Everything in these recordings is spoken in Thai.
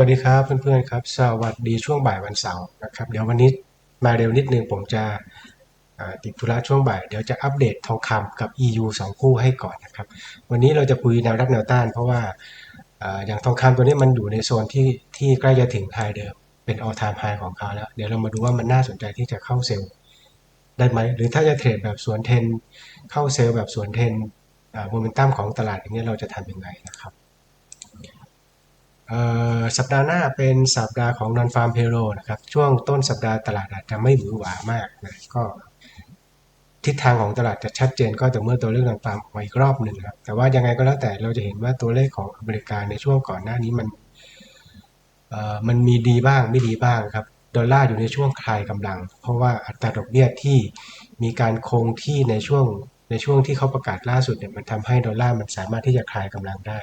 วัสดีครับเพื่อนๆครับ สวัสดีช่วงบ่ายวันเสาร์นะครับ เดี๋ยววันนี้มาเร็วนิดนึงผมจะติดธุระช่วงบ่าย เดี๋ยวจะอัปเดตทองคำกับ EU 2 คู่ให้ก่อนนะครับ วันนี้เราจะคุยแนวรับแนวต้าน เพราะว่าออย่างทองคำตัวนี้มันอยู่ในโซนที่ที่ใกล้จะถึงไฮเดิม เป็น all time high ของเขาแล้ว เดี๋ยวเรามาดูว่ามันน่าสนใจที่จะเข้าเซลล์ได้ไหม หรือถ้าจะเทรดแบบสวนเทน เข้าเซลล์แบบสวนเทนโมเมนตัมของตลาดอย่างนี้ยเราจะทำยังไงนะครับ สัปดาห์หน้าเป็นสัปดาห์ของ non farm payroll นะครับ ช่วงต้นสัปดาห์ตลาดอาจจะไม่หวือหวามากนะก็ทิศทางของตลาดจะชัดเจนก็แต่เมื่อตัวเลข non farm ออกมาอีกรอบหนึ่งครับแต่ว่ายังไงก็แล้วแต่เราจะเห็นว่าตัวเลขของอเมริกาในช่วงก่อนหน้านี้มันมันมีดีบ้างไม่ดีบ้างครับดอลลาร์อยู่ในช่วงคลายกำลัง เพราะว่าอัตราดอกเบี้ยที่มีการคงที่ในช่วงในช่วงที่เขาประกาศล่าสุดเนี่ยมันทำให้ดอลลาร์มันสามารถที่จะคลายกำลังได้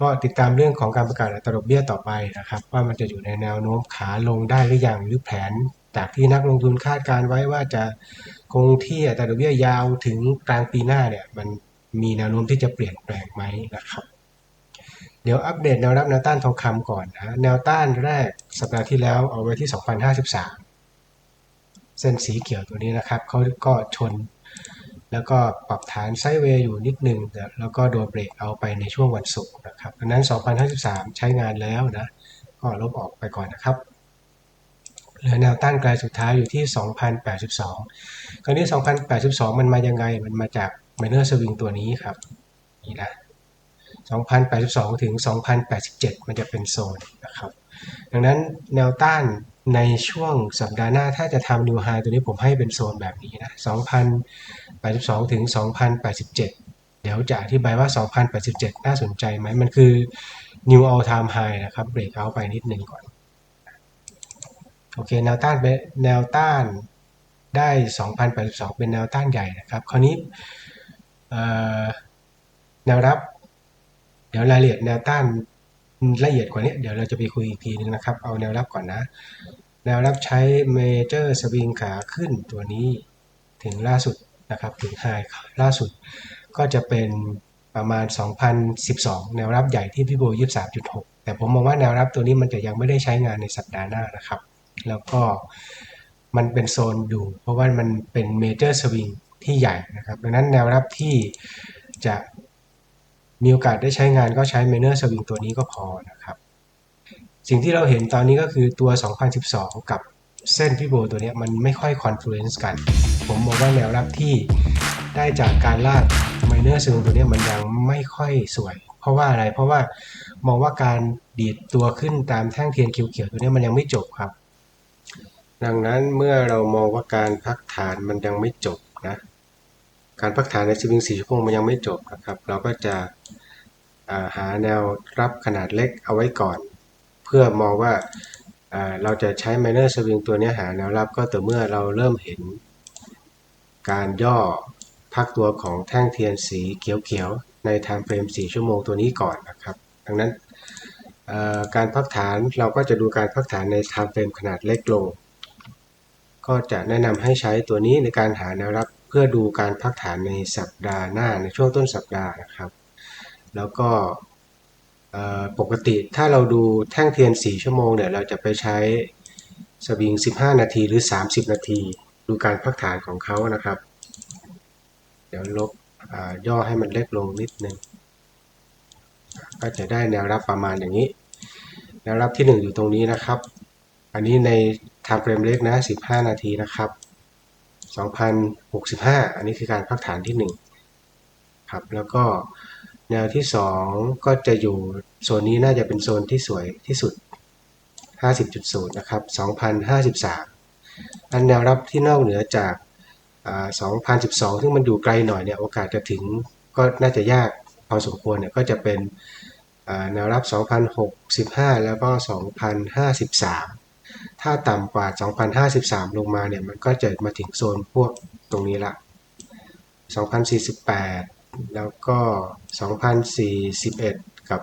ก็ติดตามเรื่องของการประกาศอัตราดอกเบี้ยต่อไปนะครับ ว่ามันจะอยู่ในแนวโน้มขาลงได้หรือยังหรือแผน จากที่นักลงทุนคาดการไว้ว่าจะคงที่อัตราดอกเบี้ยยาวถึงกลางปีหน้าเนี่ยมันมีแนวโน้มที่จะเปลี่ยนแปลงไหมนะครับ เดี๋ยวอัปเดตแนวรับแนวต้านทองคำก่อนนะแนวต้านแรกสัปดาห์ที่แล้วเอาไว้ที่ 2053 เส้นสีเขียวตัวนี้นะครับเขาก็ชน แล้วก็ปรับฐานไซด์เวย์อยู่นิดนึงแต่แล้วก็โดนเบรกเอาไปในช่วงวันศุกร์นะครับดังนั้น 2053 ใช้งานแล้วนะ ก็ลบออกไปก่อนนะครับ เหลือแนวต้านไกลสุดท้ายอยู่ที่ 2082 คราวนี้ 2082 มันมายังไง มันมาจาก minor swing ตัวนี้ครับ นี่นะ 2082 ถึง 2087 มันจะเป็นโซนนะครับ ดังนั้นแนวต้าน ในช่วงสัปดาห์หน้าถ้าจะทำ new high ตัวนี้ผมให้เป็นโซนแบบนี้นะ2082 ถึง 2087 เดี๋ยวจะอธิบายว่า 2087 น่าสนใจไหม มันคือ new all time high นะครับ break out ไปนิดนึงก่อน โอเค แนวต้านเป็นแนวต้านได้ 2082 เป็นแนวต้านใหญ่นะครับ คราวนี้แนวรับ เดี๋ยวรายละเอียดแนวต้าน ละเอียดกว่านี้เดี๋ยวเราจะไปคุยอีกทีนึงนะครับ เอาแนวรับก่อนนะ แนวรับใช้เมเจอร์สวิงขาขึ้นตัวนี้ถึงล่าสุดนะครับ ถึงไฮล่าสุด ก็จะเป็นประมาณ 2012 แนวรับใหญ่ที่พี่โบ23.6 แต่ผมมองว่าแนวรับตัวนี้มันจะยังไม่ได้ใช้งานในสัปดาห์หน้านะครับ แล้วก็มันเป็นโซนอยู่ เพราะว่ามันเป็นเมเจอร์สวิงที่ใหญ่นะครับ ดังนั้นแนวรับที่จะ มีโอกาสได้ใช้งานก็ใช้เมเนอร์สวิงตัวนี้ก็พอนะครับ สิ่งที่เราเห็นตอนนี้ก็คือตัว 2012 กับเส้นพี่โบตัวนี้มันไม่ค่อยคอนฟลูเอนซ์กัน ผมมองว่าแนวรับที่ได้จากการลากไมเนอร์สวิงตัวนี้มันยังไม่ค่อยสวย เพราะว่าอะไรเพราะว่ามองว่าการดีดตัวขึ้นตามแท่งเทียนเขียวๆตัวนี้มันยังไม่จบครับ ดังนั้นเมื่อเรามองว่าการพักฐานมันยังไม่จบนะ การพักฐานในสวิงสี่ชั่วโมงมันยังไม่จบนะครับ เราก็จะหาแนวรับขนาดเล็กเอาไว้ก่อน เพื่อมองว่าเราจะใช้ minor swing ตัวนี้หาแนวรับก็ต่อเมื่อเราเริ่มเห็น การย่อพักตัวของแท่งเทียนสีเขียวๆ ใน time frame 4 ชั่วโมงตัวนี้ก่อนนะครับ ดังนั้นการพักฐานเราก็จะดูการพักฐานใน time frame ขนาดเล็กลง ก็จะแนะนำให้ใช้ตัวนี้ในการหาแนวรับ เพื่อดูการพักฐานในสัปดาห์หน้าในช่วงต้นสัปดาห์นะครับ แล้วก็ปกติถ้าเราดูแท่งเทียน 4 ชั่วโมงเนี่ยเราจะไปใช้สวิง 15 นาทีหรือ 30 นาที ดูการพักฐานของเขานะครับ เดี๋ยวลบย่อให้มันเล็กลงนิดนึง ก็จะได้แนวรับประมาณอย่างนี้ แนวรับที่ 1 อยู่ตรงนี้นะครับ อันนี้ใน time frame เล็กนะ 15 นาทีนะครับ 2065 อันนี้คือการพักฐานที่ 1 ครับ แล้วก็แนวที่ 2 ก็จะอยู่โซนนี้น่าจะเป็นโซนที่สวยที่สุด 50.0 นะครับ 2053 อันแนวรับที่นอกเหนือจาก 2012 ซึ่งมันอยู่ไกลหน่อยเนี่ย โอกาสจะถึงก็น่าจะยากพอสมควรเนี่ย ก็จะเป็นแนวรับ 2065 แล้วก็ 2053 ถ้าต่ำกว่า 2053 ลงมาเนี่ย มันก็จะมาถึงโซนพวกตรงนี้ละ 2048 แล้วก็ 2041 กับ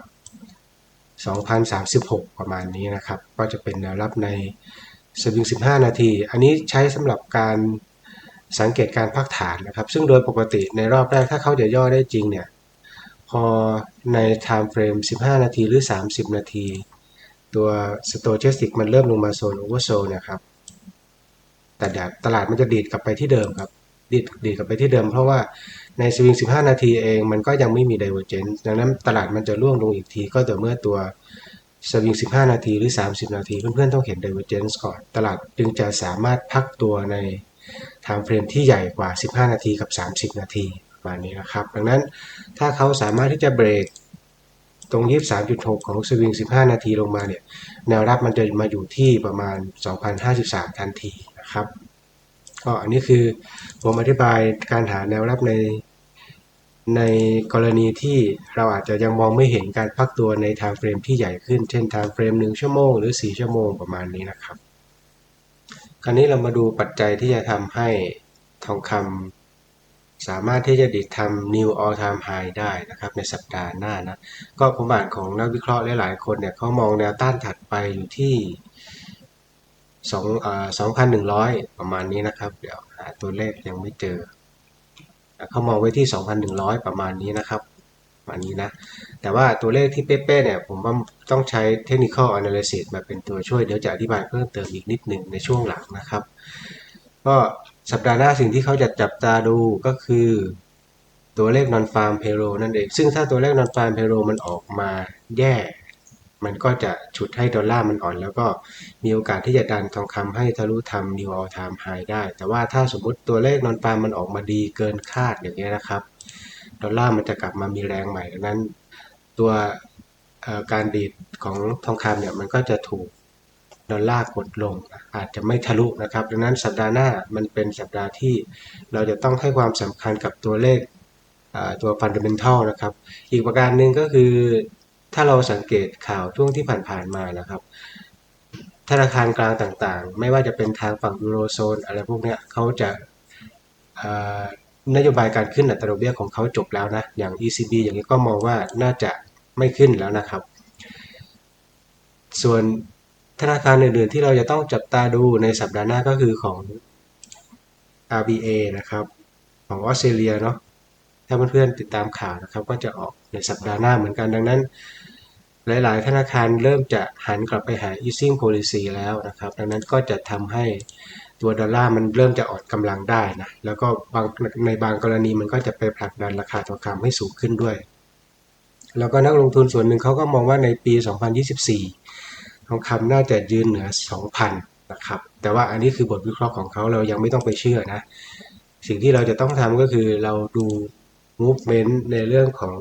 2036 ประมาณนี้นะครับ ก็จะเป็นแนวรับในสวิง15 นาที อันนี้ใช้สำหรับการสังเกตการพักฐานนะครับ ซึ่งโดยปกติในรอบแรกถ้าเขาจะย่อได้จริงเนี่ย พอใน time frame 15 นาทีหรือ 30 นาที ตัวสโตเชสติกมันเริ่มลงมาโซนโอเวอร์โซนนะครับ แต่เดี๋ยวตลาดมันจะดีดกลับไปที่เดิมครับ ดีดดีดกลับไปที่เดิมเพราะว่าในสวิง 15 นาทีเองมันก็ยังไม่มีไดเวอร์เจนซ์ดังนั้นตลาดมันจะร่วงลงอีกทีก็แต่เมื่อตัวสวิง 15 นาทีหรือ 30 นาที เพื่อนๆ ต้องเห็นไดเวอร์เจนก่อน ตลาดจึงจะสามารถพักตัวในทม์เฟรมที่ใหญ่กว่า 15 นาทีกับ 30 นาทีประมาณนี้นะครับ ดังนั้นถ้าเขาสามารถที่จะเบรก ตรง 23.6 ของสวิง 15 นาทีลงมาเนี่ย แนวรับมันจะมาอยู่ที่ประมาณ 2,053 ทันทีนะครับ ก็อันนี้คือผมอธิบายการหาแนวรับในในกรณีที่เราอาจจะยังมองไม่เห็นการพักตัวใน time frame ที่ใหญ่ขึ้น เช่น time frame 1ชั่วโมงหรือ 4 ชั่วโมงประมาณนี้นะครับ คราวนี้เรามาดูปัจจัยที่จะทำให้ทองคำ สามารถที่จะดิดทำ new all time high ได้นะครับในสัปดาห์หน้านะก็ผมอ่านของนักวิเคราะห์หลายๆคนเนี่ยเขามองแนวต้านถัดไปอยู่ที่สองอ่าสองพันหนึ่งร้อยประมาณนี้นะครับ เดี๋ยวหาตัวเลขยังไม่เจอ เขามองไว้ที่ 2,100 ประมาณนี้นะครับประมาณนี้นะ แต่ว่าตัวเลขที่เป๊ะๆเนี่ย ผมว่าต้องใช้ technical analysis มาเป็นตัวช่วย เดี๋ยวจะอธิบายเพิ่มเติมอีกนิดหนึ่งในช่วงหลังนะครับ ก็ สัปดาห์หน้าสิ่งที่เขาจะจับตาดูก็คือ ตัวเลข non farm payroll นั่นเอง ซึ่งถ้าตัวเลข non farm payroll มันออกมาแย่ มันก็จะฉุดให้ดอลลาร์มันอ่อน แล้วก็มีโอกาสที่จะดันทองคำให้ทะลุทำ new all time high ได้ แต่ว่าถ้าสมมติตัวเลข non farm มันออกมาดีเกินคาดอย่างเงี้ยนะครับ ดอลลาร์มันจะกลับมามีแรงใหม่ดังนั้น ตัวการดีดของทองคำเนี่ยมันก็จะถูก ดอลลาร์กดลงอาจจะไม่ทะลุนะครับ ดังนั้นสัปดาห์หน้ามันเป็นสัปดาห์ที่เราจะต้องให้ความสำคัญกับตัวเลขตัว fundamental นะครับ อีกประการหนึ่งก็คือถ้าเราสังเกตข่าวช่วงที่ผ่านๆมานะครับ ธนาคารกลางต่างๆ ไม่ว่าจะเป็นทางฝั่งยูโรโซนอะไรพวกนี้เขาจะานโยบายการขึ้นอัตราดอกเบี้ยของเขาจบแล้วนะ อย่าง ECB อย่างนี้ก็มองว่าน่าจะไม่ขึ้นแล้วนะครับ ส่วน ธนาคารอื่นๆที่เราจะต้องจับตาดูในสัปดาห์หน้าก็คือของ RBA นะครับของออสเตรเลียเนาะถ้าเพื่อนๆติดตามข่าวนะครับ ก็จะออกในสัปดาห์หน้าเหมือนกันดังนั้น หลายๆ ธนาคารเริ่มจะหันกลับไปหา easing policy แล้วนะครับ ดังนั้นก็จะทำให้ตัวดอลลาร์มันเริ่มจะอ่อนกำลังได้นะแล้วก็บางในบางกรณีมันก็จะไปผลักดันราคาทองคำให้สูงขึ้นด้วย แล้วก็นักลงทุนส่วนหนึ่งเขาก็มองว่าในปี 2024 ทองคำน่าจะยืนเหนือ 2,000นะครับ แต่ว่าอันนี้คือบทวิเคราะห์ของเขาเรายังไม่ต้องไปเชื่อนะ สิ่งที่เราจะต้องทำก็คือเราดู movement ในเรื่องของ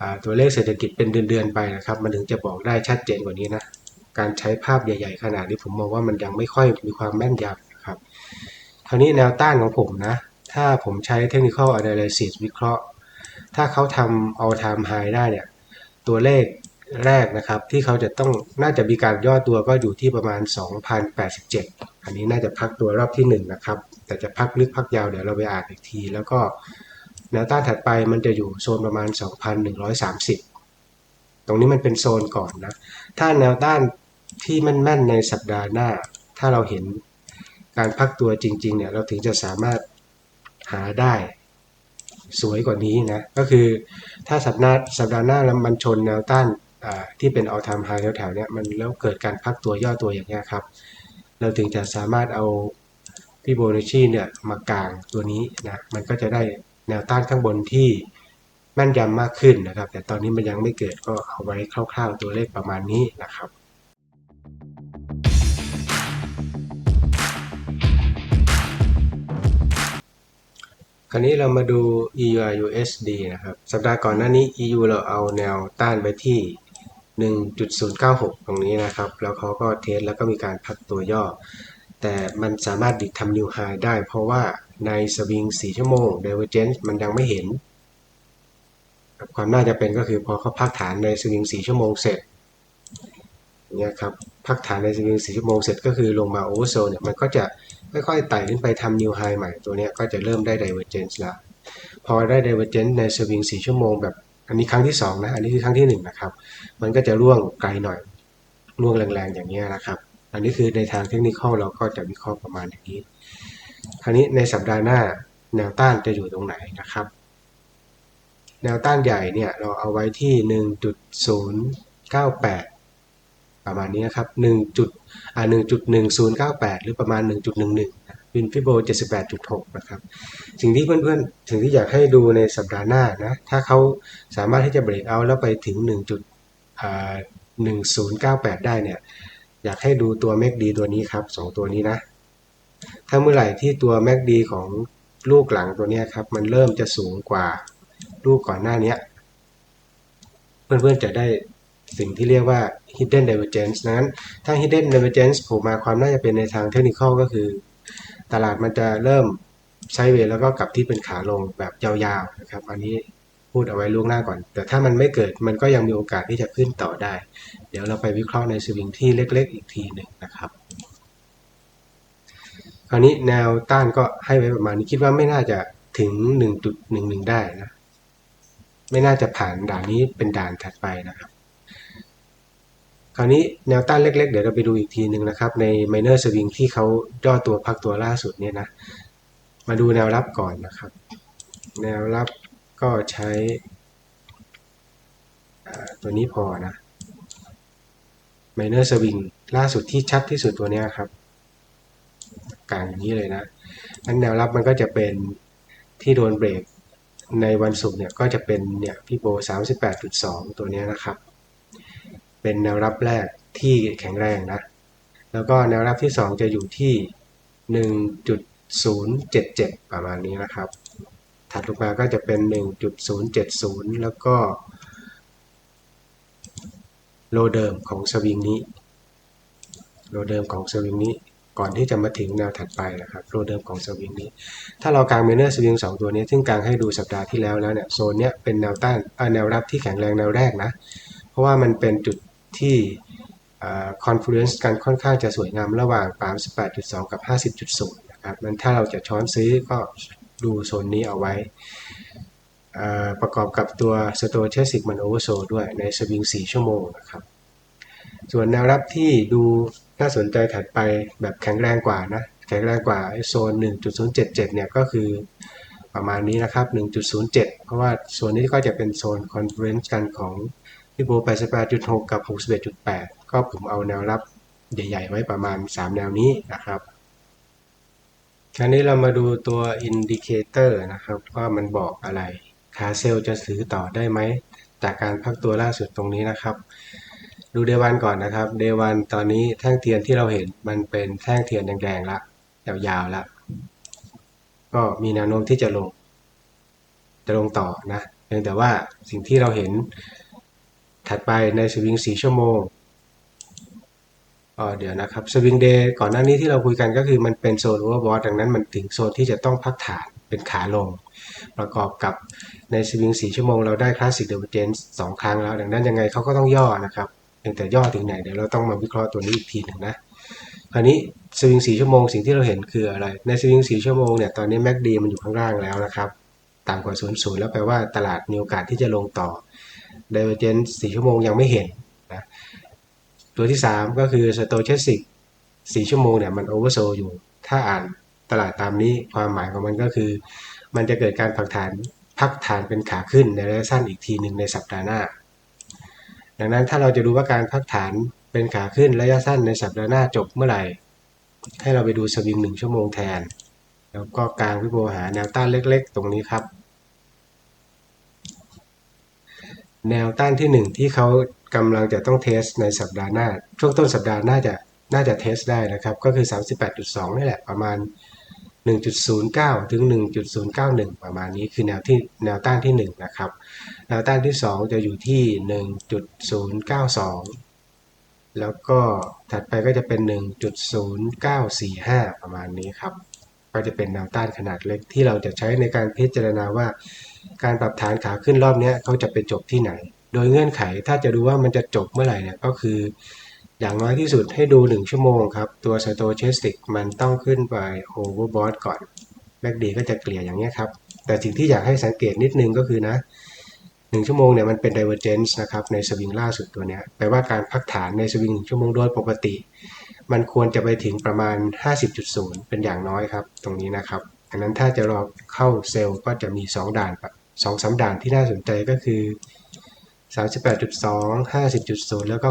อตัวเลขเศรษฐกิจเป็นเดือนๆไปนะครับ มันถึงจะบอกได้ชัดเจนกว่านี้นะการใช้ภาพใหญ่ ๆ ขนาดนี้ผมมองว่ามันยังไม่ค่อยมีความแม่นยำนะครับ คราวนี้แนวต้านของผมนะ ถ้าผมใช้ technical analysis วิเคราะห์ ถ้าเขาทำ all time high ได้เนี่ย ตัวเลข แรกนะครับที่เขาจะต้องน่าจะมีการย่อตัวก็อยู่ที่ประมาณ 2,087 อันนี้น่าจะพักตัวรอบที่ 1 นะครับ แต่จะพักลึกพักยาวเดี๋ยวเราไปอ่านอีกที แล้วก็แนวต้านถัดไปมันจะอยู่โซนประมาณ 2,130 ตรงนี้มันเป็นโซนก่อนนะ ถ้าแนวต้านที่แม่นๆในสัปดาห์หน้า ถ้าเราเห็นการพักตัวจริงๆเนี่ยเราถึงจะสามารถหาได้สวยกว่านี้นะ ก็คือถ้าสัปดาห์สัปดาห์หน้าแล้วมันชนแนวต้าน ที่เป็น all time high แถวๆเนี้ยมันแล้วเกิดการพักตัวย่อตัวอย่างเงี้ยครับ เราถึงจะสามารถเอาฟิโบนัชชีเนี่ยมากางตัวนี้นะมันก็จะได้แนวต้านข้างบนที่แม่นยำมากขึ้นนะครับ แต่ตอนนี้มันยังไม่เกิดก็เอาไว้คร่าว ๆ ตัวเลขประมาณนี้นะครับคราวนี้เรามาดู EURUSD นะครับ สัปดาห์ก่อนหน้านี้ EU เราเอาแนวต้านไปที่ 1.096 ตรงนี้นะครับ แล้วเขาก็เทสแล้วก็มีการพักตัวย่อ แต่มันสามารถดิดทำ new high ได้เพราะว่าในสวิง 4 ชั่วโมง divergence มันยังไม่เห็น ความน่าจะเป็นก็คือพอเขาพักฐานในสวิง 4 ชั่วโมงเสร็จเนี่ยครับพักฐานในสวิง 4 ชั่วโมงเสร็จก็คือลงมา oversold เนี่ยมันก็จะค่อยๆไต่ขึ้นไปทำ new high ใหม่ตัวเนี้ยก็จะเริ่มได้ divergence ละพอได้ divergence ในสวิง 4 ชั่วโมงแบบ อันนี้ครั้งที่2นะอันนี้คือครั้งที่1นะครับ มันก็จะร่วงไกลหน่อยร่วงแรงๆอย่างนี้นะครับ อันนี้คือในทางเทคนิคเราก็จะวิเคราะห์ประมาณอย่างนี้ คราวนี้ในสัปดาห์หน้าแนวต้านจะอยู่ตรงไหนนะครับ แนวต้านใหญ่เนี่ยเราเอาไว้ที่ 1.098 ประมาณนี้นะครับ1จุดอ่า1.1098 หรือประมาณ 1.11 วินฟิโบ 78.6 นะครับ สิ่งที่เพื่อนๆสิ่งที่อยากให้ดูในสัปดาห์หน้านะ ถ้าเขาสามารถที่จะเบรกเอาแล้วไปถึง 1.1098 ได้เนี่ย อยากให้ดูตัว MACD ตัวนี้ครับ 2 ตัวนี้นะ ถ้าเมื่อไหร่ที่ตัว MACD ของลูกหลังตัวนี้ครับ มันเริ่มจะสูงกว่าลูกก่อนหน้านี้ เพื่อนๆจะได้สิ่งที่เรียกว่า hidden divergence นั้นถ้า hidden divergence ผล่มาความน่าจะเป็นในทางเทคนิคก็คือ ตลาดมันจะเริ่มไซเวย์แล้วก็กลับที่เป็นขาลงแบบยาวๆนะครับ อันนี้พูดเอาไว้ล่วงหน้าก่อน แต่ถ้ามันไม่เกิดมันก็ยังมีโอกาสที่จะขึ้นต่อได้ เดี๋ยวเราไปวิเคราะห์ในสวิงที่เล็กๆ อีกทีหนึ่งนะครับ คราวนี้แนวต้านก็ให้ไว้ประมาณนี้คิดว่าไม่น่าจะถึง 1.11 ได้นะ ไม่น่าจะผ่านด่านนี้เป็นด่านถัดไปนะครับ คราวนี้แนวต้านเล็ก ๆ เดี๋ยวเราไปดูอีกทีหนึ่งนะครับ ใน minor swing ที่เขาย่อตัวพักตัวล่าสุดเนี่ยนะ มาดูแนวรับก่อนนะครับ แนวรับก็ใช้ตัวนี้พอนะ minor swing ล่าสุดที่ชัดที่สุดตัวนี้ครับ กลางอย่างนี้เลยนะนั้นแนวรับมันก็จะเป็นที่โดนเบรกในวันศุกร์เนี่ยก็จะเป็นเนี่ยพี่โบ 38.2 ตัวนี้นะครับ เป็นแนวรับแรกที่แข็งแรงนะ แล้วก็แนวรับที่ 2 จะอยู่ที่ 1.077 ประมาณนี้นะครับ ถัดลงมาก็จะเป็น 1.070 แล้วก็ โลเดิมของสวิงนี้ โลเดิมของสวิงนี้ ก่อนที่จะมาถึงแนวถัดไปนะครับ โลเดิมของสวิงนี้ ถ้าเรากางเมเนอร์สวิงสองตัวนี้ ซึ่งกางให้ดูสัปดาห์ที่แล้วแล้วเนี่ย โซนเนี้ยเป็นแนวต้านแนวรับที่แข็งแรงแนวแรกนะ เพราะว่ามันเป็นจุด ที่คอนฟ l u e n c e กันค่อนข้างจะสวยงามระหว่าง 38.2 กับ 50.0 นะครับมันถ้าเราจะช้อนซื้อก็ดูโซนนี้เอาไว้ ประกอบกับตัว s t o c h a s i c มัน oversold ด้วยในสวิง 4 ชั่วโมงนะครับ ส่วนแนวรับที่ดูน่าสนใจถัดไปแบบแข็งแรงกว่านะ แข็งแรงกว่าโซน 1.077 เนี่ยก็คือประมาณนี้นะครับ 1.07 เพราะว่าโซนนี้ก็จะเป็นโซนคอนเฟอเรนซ์กันของ พี่โบ88.6 กับ 61.8 ก็ผมเอาแนวรับใหญ่ ๆ ไว้ประมาณ 3 แนวนี้นะครับ คราวนี้เรามาดูตัวอินดิเคเตอร์นะครับ ว่ามันบอกอะไรขาเซลจะซื้อต่อได้ไหม จากการพักตัวล่าสุดตรงนี้นะครับ ดูเดวันก่อนนะครับเดวันตอนนี้แท่งเทียนที่เราเห็นมันเป็นแท่งเทียนแดงๆละยาวๆละก็มีแนวโน้มที่จะลงจะลงต่อนะเพียงแต่ว่าสิ่งที่เราเห็น ถัดไปในสวิง4ชั่วโมงอ๋อเดี๋ยวนะครับสวิงเดย์ก่อนหน้านี้ที่เราคุยกันก็คือมันเป็นโซนโอเวอร์บอทดังนั้นมันถึงโซนที่จะต้องพักฐานเป็นขาลง ประกอบกับในสวิง4ชั่วโมงเราได้คลาสสิกเดเวอร์เจนสองครั้งแล้ว ดังนั้นยังไงเขาก็ต้องย่อนะครับพียงแต่ย่อถึงไหนเดี๋ยวเราต้องมาวิเคราะห์ตัวนี้อีกทีหนึ่งนะคราวนี้สวิงสี่ชั่วโมงสิ่งที่เราเห็นคืออะไร ในสวิงสี่ชั่วโมงเนี่ยตอนนี้แม็กดีมันอยู่ข้างล่างแล้วนะครับต่ำกว่าศูนย์ศูนย์แล้วแปลว่าตลาดมีโอกาสที่จะลงต่อ ดเวอร์เจนสี่ชั่วโมงยังไม่เห็นนะตัวที่ 3 ก็คือสโตเชสิกสี่ชั่วโมงเนี่ยมันโอเวอร์โซอยู่ ถ้าอ่านตลาดตามนี้ความหมายของมันก็คือ มันจะเกิดการผักฐานพักฐานเป็นขาขึ้นในระยะสั้นอีกทีหนึ่งในสัปดาห์หน้า ดังนั้นถ้าเราจะดูว่าการพักฐานเป็นขาขึ้นระยะสั้นในสัปดาห์หน้าจบเมื่อไหร่ ให้เราไปดูสวิงหนึ่งชั่วโมงแทน แล้วก็กลางพิโบหาแนวต้านเล็กๆ ตรงนี้ครับ แนวต้านที่ 1 ที่เขากำลังจะต้องเทสในสัปดาห์หน้า ช่วงต้นสัปดาห์น่าจะน่าจะเทสได้นะครับ ก็คือ 38.2 นี่แหละประมาณ 1.09 ถึง 1.091 ประมาณนี้คือแนวที่แนวต้านที่ 1 นะครับ แนวต้านที่ 2 จะอยู่ที่ 1.092 แล้วก็ถัดไปก็จะเป็น 1.0945 ประมาณนี้ครับ ก็จะเป็นแนวต้านขนาดเล็กที่เราจะใช้ในการพิจารณาว่า การปรับฐานขาขึ้นรอบนี้เขาจะไปจบที่ไหน โดยเงื่อนไขถ้าจะดูว่ามันจะจบเมื่อไหร่เนี่ยก็คือ อย่างน้อยที่สุดให้ดู 1 ชั่วโมงครับ ตัวสโตเชสติกมันต้องขึ้นไปโอเวอร์บอทก่อนแบ็กดีก็จะเกลี่ยอย่างนี้ครับ แต่สิ่งที่อยากให้สังเกตนิดนึงก็คือนะ1ชั่วโมงเนี่ยมันเป็น divergence นะครับในสวิงล่าสุดตัวนี้แปลว่าการพักฐานในสวิง1ชั่วโมงโดยปกติ มันควรจะไปถึงประมาณ 50.0 เป็นอย่างน้อยครับ ตรงนี้นะครับดังนั้นถ้าจะรอเข้าเซลล์ก็จะมี 2 ด่าน2 3ด่านที่น่าสนใจก็คือ 38.2 50.0 แล้วก็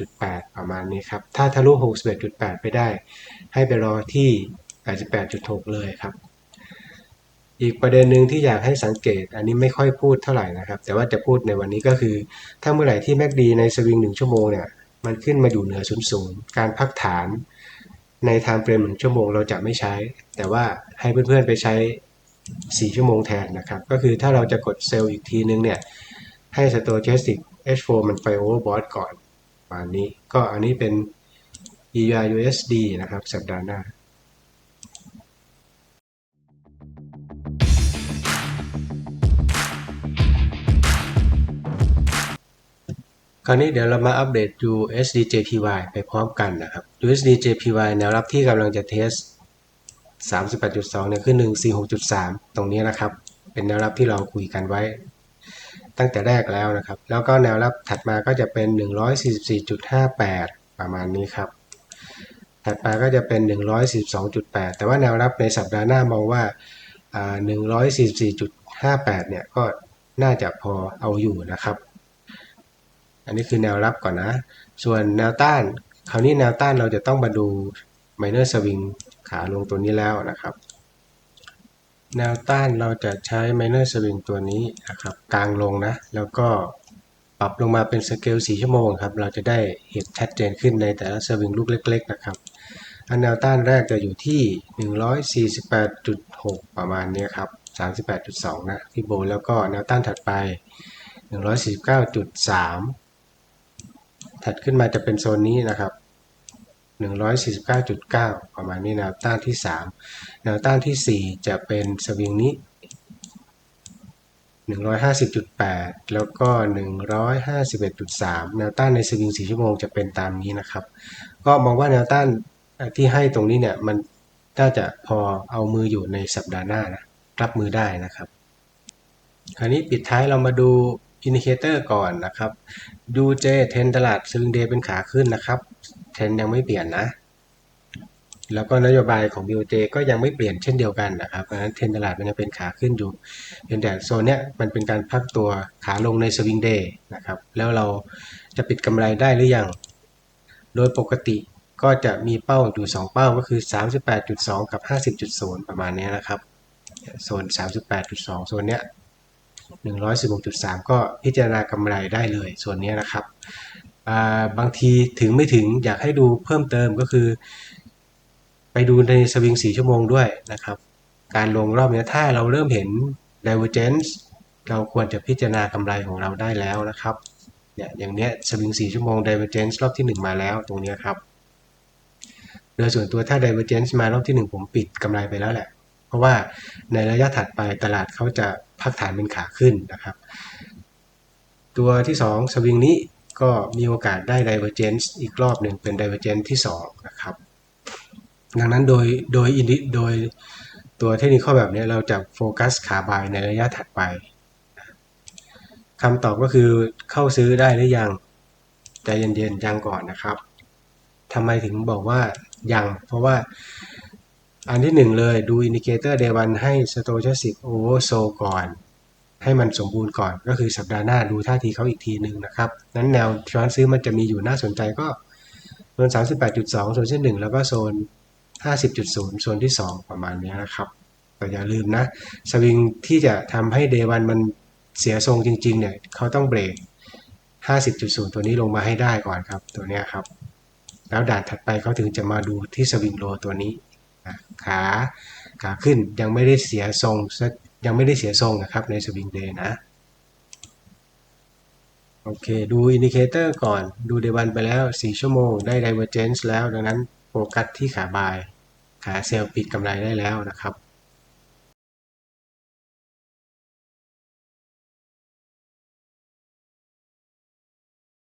61.8 ประมาณนี้ครับ ถ้าทะลุ 61.8 ไปได้ ให้ไปรอที่ 88.6 เลยครับ อีกประเด็นหนึ่งที่อยากให้สังเกต อันนี้ไม่ค่อยพูดเท่าไหร่นะครับ แต่ว่าจะพูดในวันนี้ก็คือ ถ้าเมื่อไหร่ที่ MACD ในสวิง 1 ชั่วโมงเนี่ย มันขึ้นมาอยู่เหนือศูนย์ศูนย์การพักฐานใน time frame 1ชั่วโมงเราจะไม่ใช้ แต่ว่าให้เพื่อนๆไปใช้ 4 ชั่วโมงแทนนะครับ ก็คือถ้าเราจะกดเซลล์อีกทีนึงเนี่ย ให้สโตเชสติก H4 มันไปโอเวอร์บอทก่อนประมาณนี้ ก็อันนี้เป็น EURUSD นะครับ สัปดาห์หน้า คราวนี้เดี๋ยวเรามาอัปเดต USDJPY ไปพร้อมกันนะครับ USDJPY แนวรับที่กำลังจะเทส 38.2 เนี่ยคือ 146.3 ตรงนี้นะครับ เป็นแนวรับที่เราคุยกันไว้ ตั้งแต่แรกแล้วนะครับ แล้วก็แนวรับถัดมาก็จะเป็น 144.58 ประมาณนี้ครับ ถัดมาก็จะเป็น 142.8 แต่ว่าแนวรับในสัปดาห์หน้ามองว่าอ่า144.58 เนี่ยก็น่าจะพอเอาอยู่นะครับ อันนี้คือแนวรับก่อนนะ ส่วนแนวต้าน คราวนี้แนวต้านเราจะต้องมาดู minor swing ขาลงตัวนี้แล้วนะครับ แนวต้านเราจะใช้ minor swing ตัวนี้นะครับ กลางลงนะ แล้วก็ปรับลงมาเป็นสเกล4ชั่วโมงครับ เราจะได้เห็นชัดเจนขึ้นในแต่ละสวิงลูกเล็ก ๆ นะครับ อันแนวต้านแรกจะอยู่ที่ 148.6 ประมาณนี้ครับ 38.2 นะที่โบแล้วก็แนวต้านถัดไป 149.3 ถัดขึ้นมาจะเป็นโซนนี้นะครับ 149.9 ประมาณนี้แนวต้านที่ 3 แนวต้านที่ 4 จะเป็นสวิงนี้ 150.8 แล้วก็ 151.3 แนวต้านในสวิง 4 ชั่วโมงจะเป็นตามนี้นะครับ ก็มองว่าแนวต้านที่ให้ตรงนี้เนี่ยมันน่าจะพอเอามืออยู่ในสัปดาห์หน้านะรับมือได้นะครับ คราวนี้ปิดท้ายเรามาดู อินดิเคเตอร์ก่อนนะครับดูเจเทนตลาดสวิงเดย์เป็นขาขึ้นนะครับเทนยังไม่เปลี่ยนนะ แล้วก็นโยบายของ BOJ ก็ยังไม่เปลี่ยนเช่นเดียวกันนะครับเพราะฉะนั้นเทนตลาดมันยังเป็นขาขึ้นอยู่เพียงแต่โซนเนี้ยมันเป็นการพักตัวขาลงในสวิงเดย์นะครับ แล้วเราจะปิดกำไรได้หรือยัง โดยปกติก็จะมีเป้าอยู่ 2 เป้าก็คือ 38.2 กับ 50.0 ประมาณนี้นะครับ โซน 38.2 โซนเนี้ย 116.3 ก็พิจารณากำไรได้เลย ส่วนนี้นะครับ บางทีถึงไม่ถึงอยากให้ดูเพิ่มเติมก็คือ ไปดูในสวิง 4 ชั่วโมงด้วยนะครับ การลงรอบนี้ถ้าเราเริ่มเห็น divergence เราควรจะพิจารณากำไรของเราได้แล้วนะครับเนี่ยอย่างเนี้ยสวิง 4 ชั่วโมง divergence รอบที่ 1 มาแล้วตรงนี้ครับ โดยส่วนตัวถ้า divergence มารอบที่ 1 ผมปิดกำไรไปแล้วแหละ เพราะว่าในระยะถัดไปตลาดเขาจะพักฐานเป็นขาขึ้นนะครับ ตัวที่ 2 สวิงนี้ก็มีโอกาสได้ divergence อีกรอบหนึ่งเป็น divergence ที่ 2 นะครับ ดังนั้นโดยโดยอินดิโดยตัวเทคนิคข้อแบบนี้เราจะโฟกัสขาบายในระยะถัดไปคำตอบก็คือเข้าซื้อได้หรือยังใจเย็นๆยังก่อนนะครับทำไมถึงบอกว่ายังเพราะว่า อันที่หนึ่งเลยดูอินดิเคเตอร์เดวันให้ stochastic oversold ก่อน ให้มันสมบูรณ์ก่อนก็คือสัปดาห์หน้าดูท่าทีเขาอีกทีหนึ่งนะครับนั้นแนวช้อนซื้อมันจะมีอยู่น่าสนใจก็โซน 38.2 โซนที่1แล้วก็โซน 50.0 โซนที่ 2 ประมาณนี้นะครับแต่อย่าลืมนะ สวิงที่จะทำให้เดวันมันเสียทรงจริง ๆ เนี่ยเขาต้องเบรก 50.0 ตัวนี้ลงมาให้ได้ก่อนครับตัวนี้ครับ แล้วด่านถัดไปเขาถึงจะมาดูที่สวิงโลตัวนี้ ขาขาขึ้นยังไม่ได้เสียทรงยังไม่ได้เสียทรงนะครับในสวิงเดย์นะโอเค ดูอินดิเคเตอร์ก่อนดูเดวันไปแล้ว 4 ชั่วโมง ได้ divergence แล้ว ดังนั้นโฟกัสที่ขาบาย ขาเซลล์ปิดกำไรได้แล้วนะครับ